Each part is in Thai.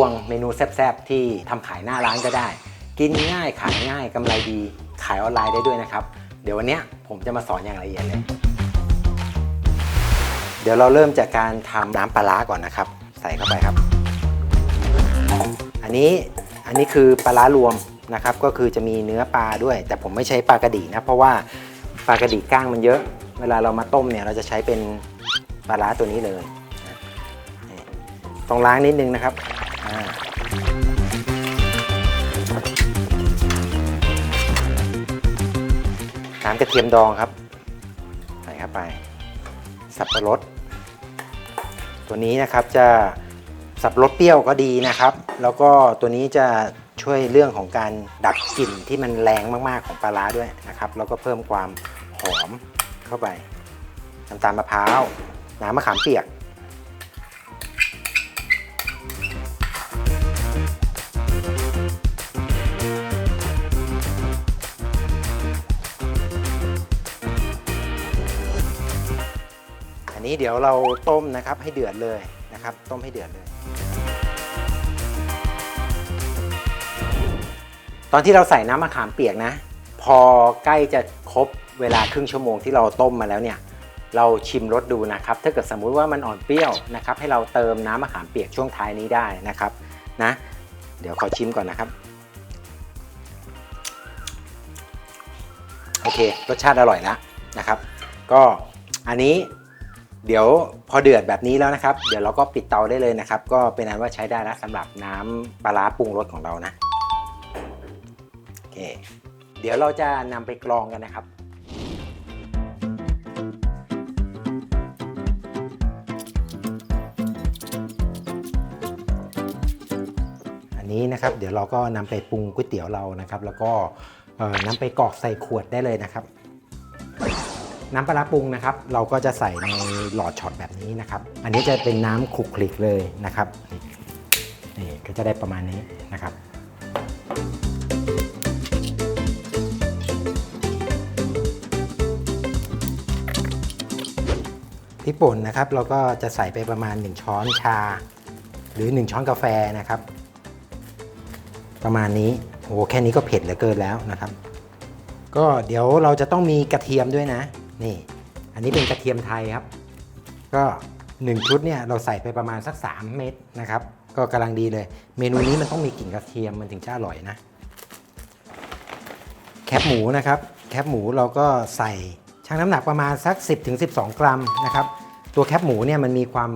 วงเมนูแซ่บๆ ที่ทำขายหน้าร้านก็ได้ กินง่ายขายง่ายกำไรดี ขายออนไลน์ได้ด้วยนะครับ เดี๋ยววันนี้ผมจะมาสอนอย่างละเอียดเลย เดี๋ยวเราเริ่มจากการทำน้ำปลาร้าก่อนนะครับ ใส่เข้าไปครับ อันนี้อันนี้คือปลาร้ารวมนะครับ ก็คือจะมีเนื้อปลาด้วย แต่ผมไม่ใช้ปลากระดีนะ เพราะว่าปลากระดีก้างมันเยอะ เวลาเรามาต้มเนี่ยเราจะใช้เป็นปลาร้าตัวนี้เลย ต้องล้างนิดนึงนะครับ น้ำกระเทียมดองครับ ใส่เข้าไป สับปะรด ตัวนี้นะครับจะสับปะรดเปรี้ยวก็ดีนะครับ แล้วก็ตัวนี้จะช่วยเรื่องของการดับกลิ่นที่มันแรงมากๆของปลาร้าด้วยนะครับ แล้วก็เพิ่มความหอมเข้าไปน้ำตาลมะพร้าว น้ำมะขามเปียก นี้เดี๋ยวเราต้มนะครับให้เดือดเลยนะครับ ต้มให้เดือดเลย ตอนที่เราใส่น้ำมะขามเปียกนะ พอใกล้จะครบเวลาครึ่งชั่วโมงที่เราต้มมาแล้วเนี่ยเราชิมรสดูนะครับ ถ้าเกิดสมมุติว่ามันอ่อนเปรี้ยวนะครับ ให้เราเติมน้ำมะขามเปียกช่วงท้ายนี้ได้นะครับนะ เดี๋ยวขอชิมก่อนนะครับ โอเค รสชาติอร่อยแล้วนะครับ ก็อันนี้ เดี๋ยวพอเดือดแบบนี้แล้วนะครับ เดี๋ยวเราก็ปิดเตาได้เลยนะครับ ก็เป็นอันว่าใช้ได้แล้วสำหรับน้ำปลาร้าปรุงรสของเรานะโอเค เดี๋ยวเราจะนำไปกรองกันนะครับอันนี้นะครับเดี๋ยวเราก็นำไปปรุงก๋วยเตี๋ยวเรานะครับ แล้วก็นำไปกรอกใส่ขวดได้เลยนะครับ น้ำปลาปรุงนะครับ เราก็จะใส่ในหลอดช็อตแบบนี้นะครับ อันนี้จะเป็นน้ำคลุกคลิกเลยนะครับ นี่ก็จะได้ประมาณนี้นะครับพริกป่นนะครับ เราก็จะใส่ไปประมาณ 1 ช้อนชา หรือ 1 ช้อนกาแฟนะครับ ประมาณนี้โอ้แค่นี้ก็เผ็ดเหลือเกินแล้วนะครับ ก็เดี๋ยวเราจะต้องมีกระเทียมด้วยนะ นี่ อันนี้เป็นกระเทียมไทยครับ ก็ 1 ชุดเนี่ยเราใส่ไปประมาณสัก 3 เม็ดนะครับ ก็กำลังดีเลย เมนูนี้มันต้องมีกลิ่นกระเทียมมันถึงจะอร่อยนะ แคบหมูนะครับ แคบหมูเราก็ใส่ชั่งน้ำหนักประมาณสัก 10-12 กรัมนะครับ ตัวแคบหมูเนี่ยมันมีความ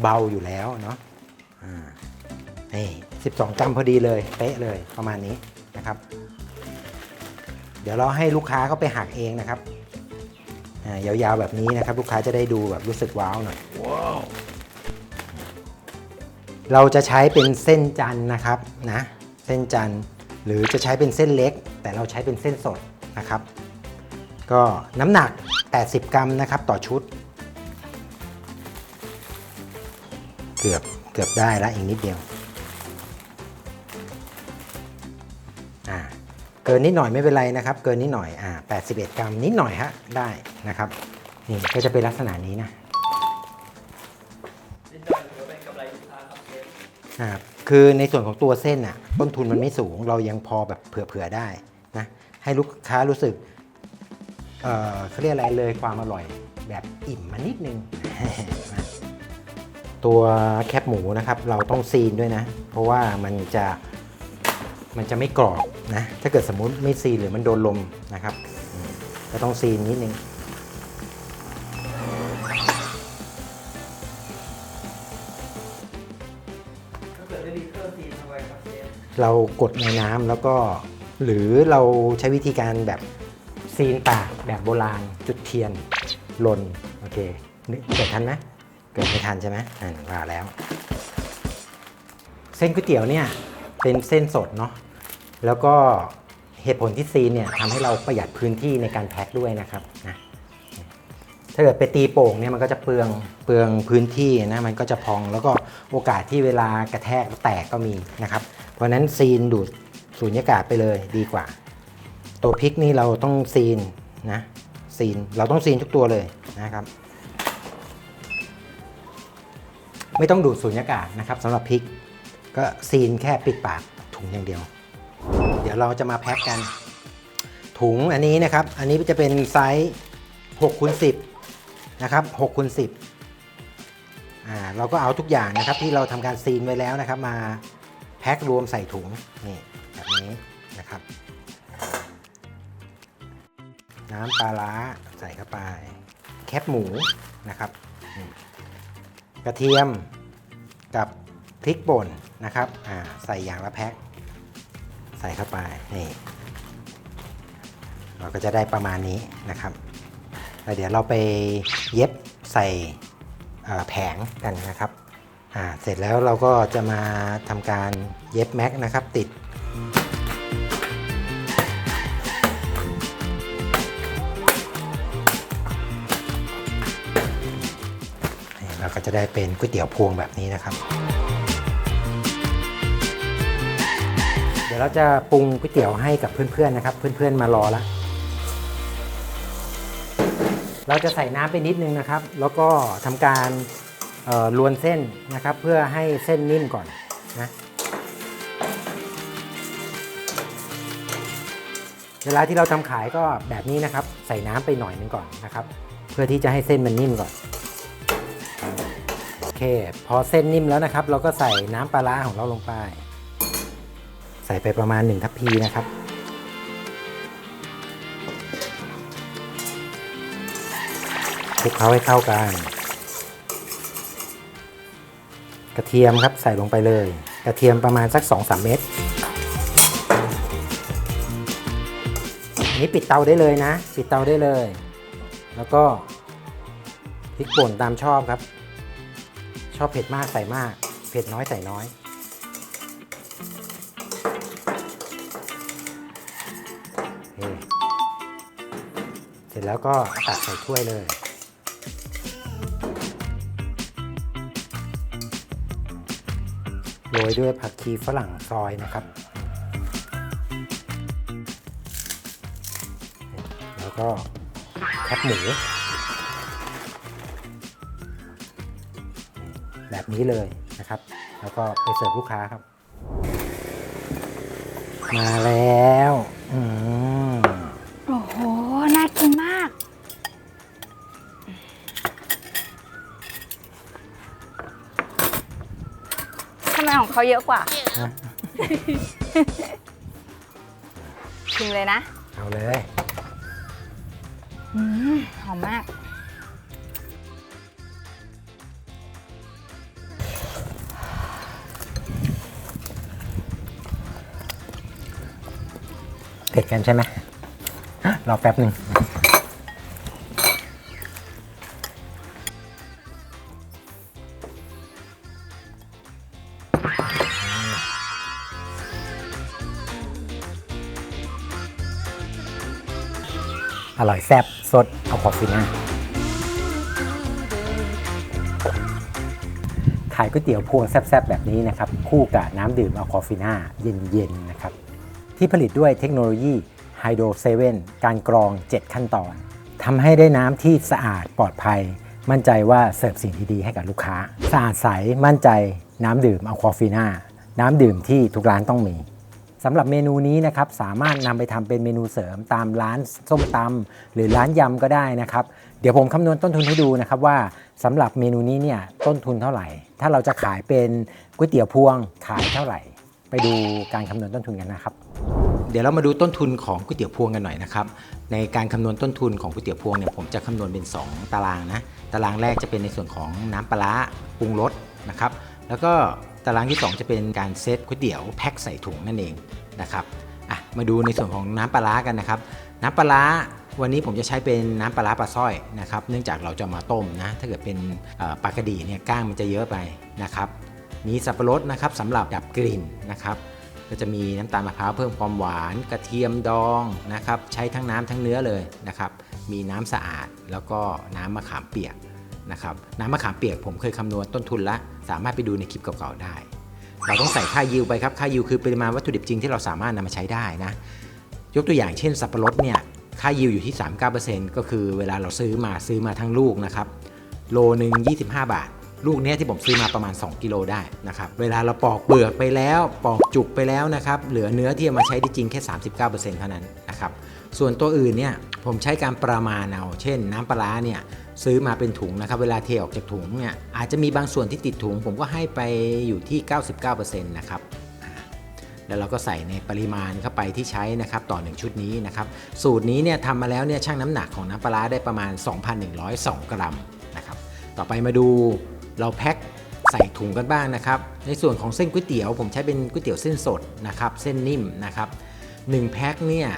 เบาอยู่แล้วเนาะอ่านี่12 กรัมพอดีเลย เป๊ะเลยประมาณนี้นะครับ เดี๋ยวเราให้ลูกค้าเขาไปหักเองนะครับ ยาวๆแบบนี้นะครับ ลูกค้าจะได้ดูแบบรู้สึกว้าวหน่อย เราจะใช้เป็นเส้นจันทร์นะครับนะ เส้นจันทร์หรือจะใช้เป็นเส้นเล็ก แต่เราใช้เป็นเส้นสดนะครับ ก็น้ำหนัก 80 กรัมนะครับต่อชุด เกือบเกือบได้แล้วอีกนิดเดียว กินนิดหน่อยไม่เป็นไรนะครับ เกินนิดหน่อยอ่า81 กรัมนิดหน่อยฮะได้นะครับนี่ก็จะเป็นลักษณะนี้นะนี่เป็นกำไรลูกค้าครับเชฟอ่าคือในส่วนของตัวเส้นอะต้นทุนมันไม่สูง เรายังพอแบบเผื่อๆได้นะให้ลูกค้ารู้สึกเอ่อเขาเรียกอะไรเลยความอร่อยแบบอิ่มมานิดนึง ตัวแคบหมูนะครับ เราต้องซีนด้วยนะ เพราะว่ามันจะ มันจะไม่กรอบนะ ถ้าเกิดสมมุติไม่ซีนหรือมันโดนลมนะครับ ก็ต้องซีนนิดนึงถ้าเกิดไม่มีเครื่องเรากดในน้ำแล้วก็หรือเราใช้วิธีการแบบซีนปากแบบโบราณจุดเทียนลนโอเคเกิดทันไหมเกิดไม่ทันใช่ไหมอ่าว่าแล้ว เส้นก๋วยเตี๋ยวเนี่ย เป็นเส้นสดเนาะแล้วก็เหตุผลที่ซีนเนี่ยทำให้เราประหยัดพื้นที่ในการแพ็คด้วยนะครับนะถ้าเกิดไปตีโป่งเนี่ยมันก็จะเปลืองเปลืองพื้นที่นะมันก็จะพองแล้วก็โอกาสที่เวลากระแทกแล้วแตกก็มีนะครับ เพราะนั้นซีนดูดสูญญากาศไปเลยดีกว่า ตัวพริกนี่เราต้องซีนนะซีนเราต้องซีนทุกตัวเลยนะครับ ไม่ต้องดูดสูญญากาศนะครับสำหรับพริก ก็ซีนแค่ปิดปากถุงอย่างเดียว เดี๋ยวเราจะมาแพ็คกัน ถุงอันนี้นะครับ อันนี้จะเป็นไซส์6คูณ10นะครับ6คูณ10อ่าเราก็เอาทุกอย่างนะครับที่เราทำการซีนไว้แล้วนะครับ มาแพ็ครวมใส่ถุงนี่แบบนี้นะครับ น้ำปลาร้าใส่เข้าไป แคบหมูนะครับ กระเทียมกับพริกป่น นะครับอ่าใส่อย่างละแพ็คใส่เข้าไปนี่เราก็จะได้ประมาณนี้นะครับแล้วเดี๋ยวเราไปเย็บใส่แผงกันนะครับอ่าเสร็จแล้วเราก็จะมาทำการเย็บแม็กนะครับติดเราก็จะได้เป็นก๋วยเตี๋ยวพวงแบบนี้นะครับ เดี๋ยวเราจะปรุงก๋วยเตี๋ยวให้กับเพื่อนๆนะครับ เพื่อนๆมารอแล้วเราจะใส่น้ำไปนิดนึงนะครับ แล้วก็ทำการลวนเส้นนะครับ เพื่อให้เส้นนิ่มก่อนนะเวลาที่เราทำขายก็แบบนี้นะครับ ใส่น้ำไปหน่อยนึงก่อนนะครับ เพื่อที่จะให้เส้นมันนิ่มก่อนโอเค พอเส้นนิ่มแล้วนะครับ เราก็ใส่น้ำปลาร้าของเราลงไป ใส่ไปประมาณ 1 ทัพพีนะครับ คลุกเคล้าให้เข้ากัน กระเทียมครับใส่ลงไปเลย กระเทียมประมาณสัก 2-3 เม็ดนนี้ปิดเตาได้เลยนะ ปิดเตาได้เลย แล้วก็พริกป่นตามชอบครับ ชอบเผ็ดมากใส่มาก เผ็ดน้อยใส่น้อย ร็จแล้วก็ตักใส่ถ้วยเลย โรยด้วยผักชีฝรั่งซอยนะครับ แล้วก็แคบหมูแบบนี้เลยนะครับ แล้วก็ไปเสิร์ฟลูกค้าครับ มาแล้ว อืมโอ้โห น่ากินมาก ทำไมของเขาเยอะกว่านะชิมเลยนะ เอาเลยอืมหอมมาก เผ็ดกันใช่ไหมรอแป๊บหนึ่ง อร่อยแซ่บสดเอาขอฟิน่าขายก๋วยเตี๋ยวพวงแซ่บๆ แบบนี้นะครับ คู่กับน้ำดื่มอะคอฟิน่าเย็นๆ นะครับ ที่ผลิตด้วยเทคโนโลยีไฮโดรเซเว่นการกรอง 7 ขั้นตอนทำให้ได้น้ำที่สะอาดปลอดภัย มั่นใจว่าเสิร์ฟสิ่งดีๆ ให้กับลูกค้า สะอาดใสมั่นใจน้ำดื่มอะควาฟิน่าน้ำดื่มที่ทุกร้านต้องมี สำหรับเมนูนี้นะครับสามารถนำไปทำเป็นเมนูเสริมตามร้านส้มตำหรือร้านยำก็ได้นะครับเดี๋ยวผมคำนวณต้นทุนให้ดูนะครับว่าสำหรับเมนูนี้เนี่ยต้นทุนเท่าไหร่ ถ้าเราจะขายเป็นก๋วยเตี๋ยวพวงขายเท่าไหร่ ไปดูการคำนวณต้นทุนกันนะครับเดี๋ยวเรามาดูต้นทุนของก๋วยเตี๋ยวพวงกันหน่อยนะครับ ในการคำนวณต้นทุนของก๋วยเตี๋ยวพวงเนี่ยผมจะคำนวณเป็น 2 ตารางนะ ตารางแรกจะเป็นในส่วนของน้ำปลาร้าปรุงรสนะครับ แล้วก็ ตารางที่ 2 จะเป็นการเซตก๋วยเตี๋ยวแพ็คใส่ถุงนั่นเองนะครับอะมาดูในส่วนของน้ำปลาร้ากันนะครับ น้ำปลาร้าวันนี้ผมจะใช้เป็นน้ำปลาร้าปลาสร้อยนะครับ เนื่องจากเราจะมาต้มนะ ถ้าเกิดเป็นปลากระดีเนี่ยก้างมันจะเยอะไปนะครับ มีสับปะรดนะครับสำหรับดับกลิ่นนะครับ ก็จะมีน้ำตาลมะพร้าวเพิ่มความหวาน กระเทียมดองนะครับ ใช้ทั้งน้ำทั้งเนื้อเลยนะครับ มีน้ำสะอาดแล้วก็น้ำมะขามเปียกนะครับ น้ำมะขามเปียกผมเคยคำนวณต้นทุนละ สามารถไปดูในคลิปเก่าๆได้ เราต้องใส่ค่ายิวไปครับ ค่ายิวคือปริมาณวัตถุดิบจริงที่เราสามารถนำมาใช้ได้นะ ยกตัวอย่างเช่นสับปะรดเนี่ย ค่ายิวอยู่ที่ 39%ก็คือเวลาเราซื้อมาซื้อมาทั้งลูกนะครับ โลหนึ่ง25 บาท ลูกเนี้ยที่ผมซื้อมาประมาณ 2 กิโลได้นะครับ เวลาเราปอกเปลือกไปแล้ว ปอกจุกไปแล้วนะครับ เหลือเนื้อที่เอามาใช้ได้จริงแค่ 39%เท่านั้นนะครับ ส่วนตัวอื่นเนี่ยผมใช้การประมาณเอา เช่น น้ำปลาเนี่ย ซื้อมาเป็นถุงนะครับ เวลาเทออกจากถุงเนี่ยอาจจะมีบางส่วนที่ติดถุง ผมก็ให้ไปอยู่ที่ 99%นะครับแล้วเราก็ใส่ในปริมาณเข้าไปที่ใช้นะครับต่อ 1 ชุดนี้นะครับ สูตรนี้เนี่ยทำมาแล้วเนี่ยชั่งน้ำหนักของน้ำปลาร้าได้ประมาณ 2,102 กรัมนะครับ ต่อไปมาดูเราแพ็คใส่ถุงกันบ้างนะครับ ในส่วนของเส้นก๋วยเตี๋ยว ผมใช้เป็นก๋วยเตี๋ยวเส้นสดนะครับ เส้นนิ่มนะครับ1แพ็คเนี่ย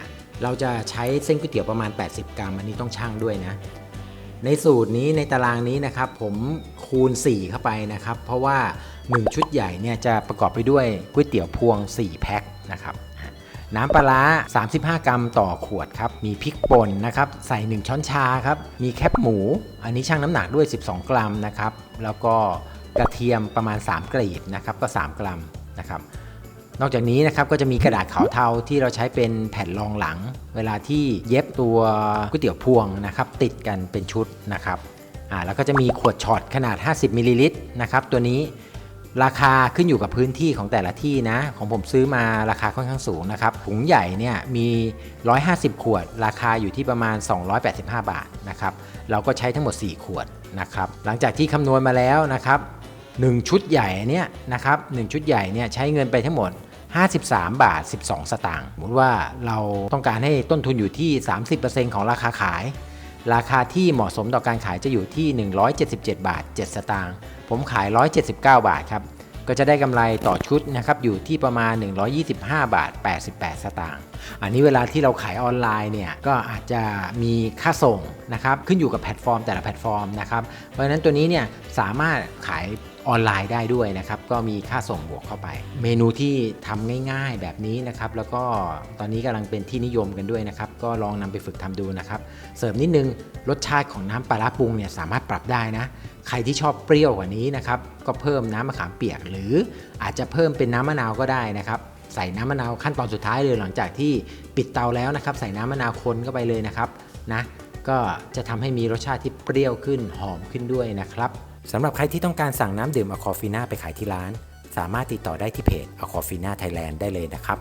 เราจะใช้เส้นก๋วยเตี๋ยวประมาณ 80 กรัม อันนี้ต้องชั่งด้วยนะ ในสูตรนี้ในตารางนี้นะครับผมคูณ 4 เข้าไปนะครับ เพราะว่า 1 ชุดใหญ่เนี่ยจะประกอบไปด้วยก๋วยเตี๋ยวพวง 4 แพ็คนะครับน้ำปลาร้า35 กรัมต่อขวดครับ มีพริกป่นนะครับ ใส่ 1 ช้อนชาครับ มีแคบหมู อันนี้ชั่งน้ำหนักด้วย 12 กรัมนะครับ แล้วก็กระเทียมประมาณ 3กรีดนะครับ ก็ 3 กรัมนะครับ นอกจากนี้นะครับก็จะมีกระดาษขาวเทาที่เราใช้เป็นแผ่นรองหลัง เวลาที่เย็บตัวก๋วยเตี๋ยวพวงนะครับติดกันเป็นชุดนะครับอ่าแล้วก็จะมีขวดช็อตขนาด 50มิลลิลิตรนะครับตัวนี้ราคาขึ้นอยู่กับพื้นที่ของแต่ละที่นะ ของผมซื้อมาราคาค่อนข้างสูงนะครับถุงใหญ่เนี่ยมี 150 ขวด ราคาอยู่ที่ประมาณ 285 บาทนะครับเราก็ใช้ทั้งหมด 4 ขวดนะครับหลังจากที่คำนวณมาแล้วนะครับ 1 ชุดใหญ่เนี่ยนะครับ1ชุดใหญ่เนี่ยใช้เงินไปทั้งหมด 53 บาท 12 สตางค์สมมติว่าเราต้องการให้ต้นทุนอยู่ที่ 30%ของราคาขาย ราคาที่เหมาะสมต่อการขายจะอยู่ที่ 177 บาท 7 สตางค์ผมขาย 179 บาทครับก็จะได้กำไรต่อชุดนะครับอยู่ที่ประมาณ 125 บาท 88 สตางค์อันนี้เวลาที่เราขายออนไลน์เนี่ยก็อาจจะมีค่าส่งนะครับขึ้นอยู่กับแพลตฟอร์มแต่ละแพลตฟอร์มนะครับเพราะฉะนั้นตัวนี้เนี่ยสามารถขาย ออนไลน์ได้ด้วยนะครับ ก็มีค่าส่งบวกเข้าไป เมนูที่ทำง่ายๆแบบนี้นะครับ แล้วก็ตอนนี้กำลังเป็นที่นิยมกันด้วยนะครับ ก็ลองนำไปฝึกทำดูนะครับ เสริมนิดนึงรสชาติของน้ำปลาร้าปรุงเนี่ยสามารถปรับได้นะ ใครที่ชอบเปรี้ยวกว่านี้นะครับ ก็เพิ่มน้ำมะขามเปียก หรืออาจจะเพิ่มเป็นน้ำมะนาวก็ได้นะครับใส่น้ำมะนาวขั้นตอนสุดท้ายเลยหลังจากที่ปิดเตาแล้วนะครับ ใส่น้ำมะนาวคนเข้าไปเลยนะครับนะก็จะทำให้มีรสชาติที่เปรี้ยวขึ้นหอมขึ้นด้วยนะครับ สำหรับใครที่ต้องการสั่งน้ำดื่มอคอฟีน่าไปขายที่ร้าน สามารถติดต่อได้ที่เพจอคอฟีน่าไทยแลนด์ได้เลยนะครับ